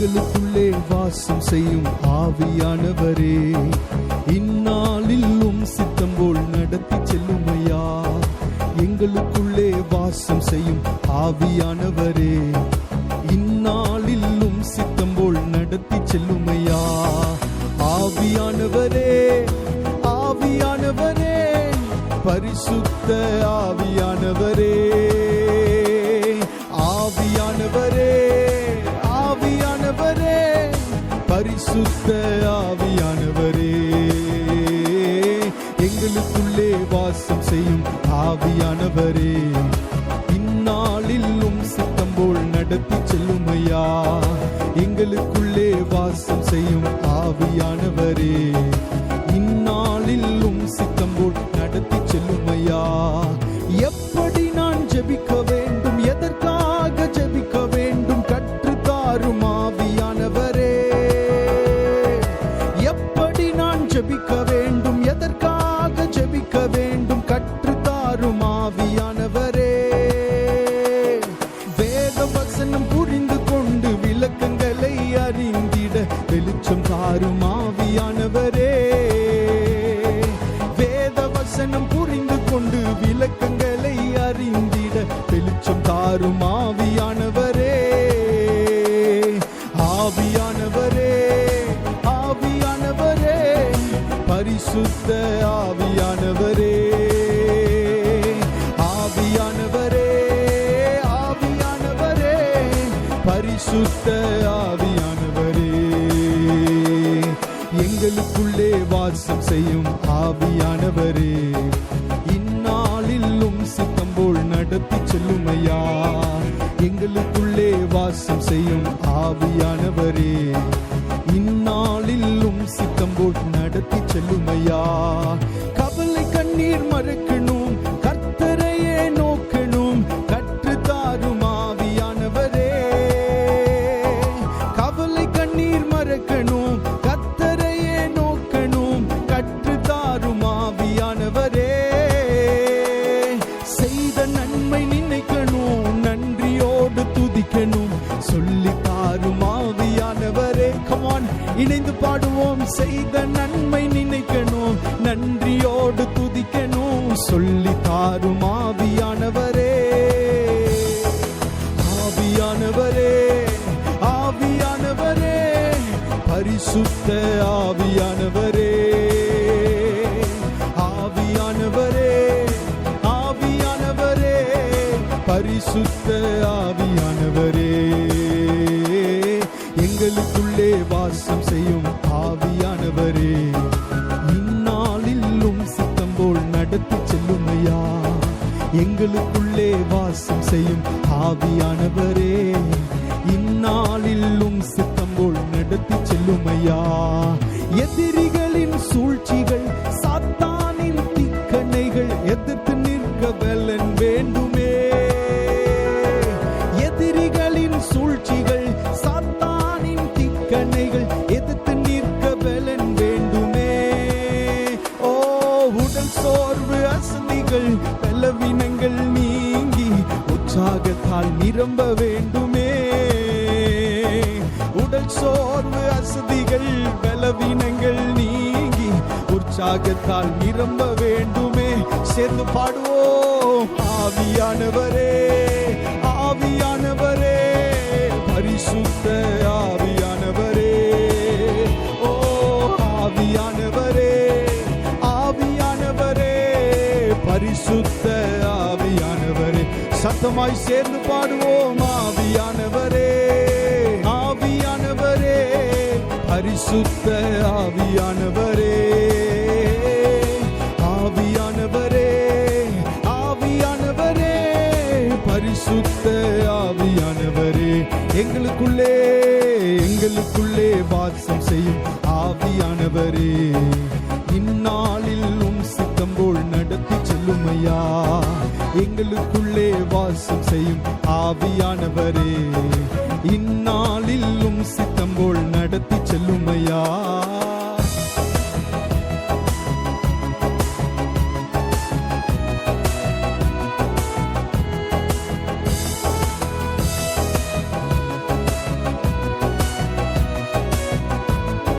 எங்களுக்குள்ளே வாசம் செய்யும் ஆவியானவரே. இந்நாளிலும் சித்தம் போல் நடத்தி செல்லுமையா. எங்களுக்குள்ளே வாசம் செய்யும் ஆவியானவரே. இந்நாளிலும் சித்தம் போல் நடத்தி செல்லுமையா. ஆவியானவரே ஆவியானவரே. பரிசுத்த ஆவியானவரே. ஆவியானவரே. பரிசுத்த ஆவியானவரே. எங்களுக்குள்ளே வாசம் செய்யும் ஆவியானவரே. இந்நாளிலும் சித்தம் போல் நடத்தி செல்லுமையா. எங்களுக்குள்ளே வாசம் செய்யும் ஆவியானவரே. வசனம் புரிந்து கொண்டு விளக்கங்களை அறிந்திட வெளிச்சம் தாரும் ஆவியானவரே. ஆவியானவரே ஆவியானவரே பரிசுத்த ஆவியானவரே. ஆவியானவரே ஆவியானவரே பரிசுத்த ஆவியான எங்களுக்குள்ளே வாசம் செய்யும் ஆவியானவரே. இந்நாளிலும் சித்தம் போல் நடத்தி செல்லுமையா. எங்களுக்குள்ளே வாசம் செய்யும் ஆவியானவரே. நான் இணைந்து பாடுவோம் செய்த நன்மை நினைக்கணும் நன்றியோடு துதிக்கணும். சொல்லி தாரும் ஆவியானவரே. ஆவியானவரே ஆவியானவரே. பரிசுத்த ஆவியானவரே. ஆவியானவரே ஆவியானவரே. பரிசுத்த ஆவியானவரே. எங்களுக்குள்ளே வாசம் செய்யும் ஆவியானவரே. இந்நாளிலும் சித்தம் போல் நடத்தி செல்லும் ஐயா எங்களுக்குள்ளே வாசம் செய்யும் ஆவியானவரே. இந்நாளிலும் சித்தம் போல் நடத்தி செல்லும் ஐயா எதிரிகளின் சூழ்ச்சிகள் சாத்தா நிரம்ப வேண்டுமே. உடல் சோர்வு அசதிகள் பலவீனங்கள் நீங்கி உற்சாகத்தால் நிரம்ப வேண்டுமே. சேர்ந்து பாடுவோம் ஆவியானவரே ஆவியானவரே பரிசுத்த சத்தமாய் சேர்ந்து பாடுவோம் ஆவியானவரே ஆவியானவரே. பரிசுத்த ஆவியானவரே ஆவியானவரே ஆவியானவரே. பரிசுத்த ஆவியானவரே. எங்களுக்குள்ளே எங்களுக்குள்ளே வாசம் செய்யும் ஆவியானவரே. எங்களுக்குள்ளே வாசம் செய்யும் ஆவியானவரே. இந்நாளிலும் சித்தம் போல் நடத்தி செல்லுமையா?